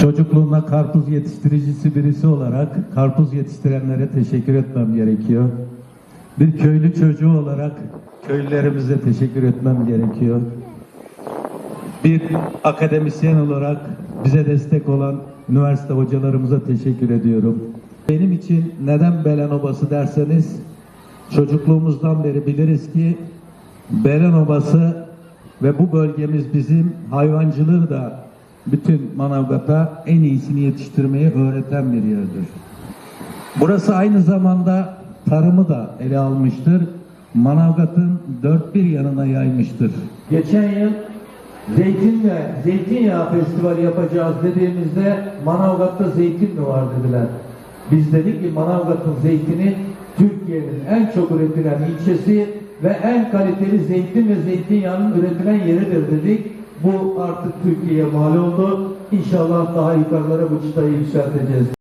Çocukluğumda karpuz yetiştiricisi birisi olarak karpuz yetiştirenlere teşekkür etmem gerekiyor. Bir köylü çocuğu olarak köylülerimize teşekkür etmem gerekiyor. Bir akademisyen olarak bize destek olan üniversite hocalarımıza teşekkür ediyorum. Benim için neden Belen Obası derseniz çocukluğumuzdan beri biliriz ki Belen Obası ve bu bölgemiz bizim hayvancılığı da bütün Manavgat'a en iyisini yetiştirmeyi öğreten bir yerdir. Burası aynı zamanda tarımı da ele almıştır. Manavgat'ın dört bir yanına yaymıştır. Geçen yıl zeytin ve zeytinyağı festivali yapacağız dediğimizde Manavgat'ta zeytin mi var dediler. Biz dedik ki Manavgat'ın zeytini Türkiye'nin en çok üretilen ilçesi ve en kaliteli zeytin ve zeytinyağının üretilen yeridir dedik. Bu artık Türkiye'ye mal oldu. İnşallah daha yukarılara bu çıtayı yükselteceğiz.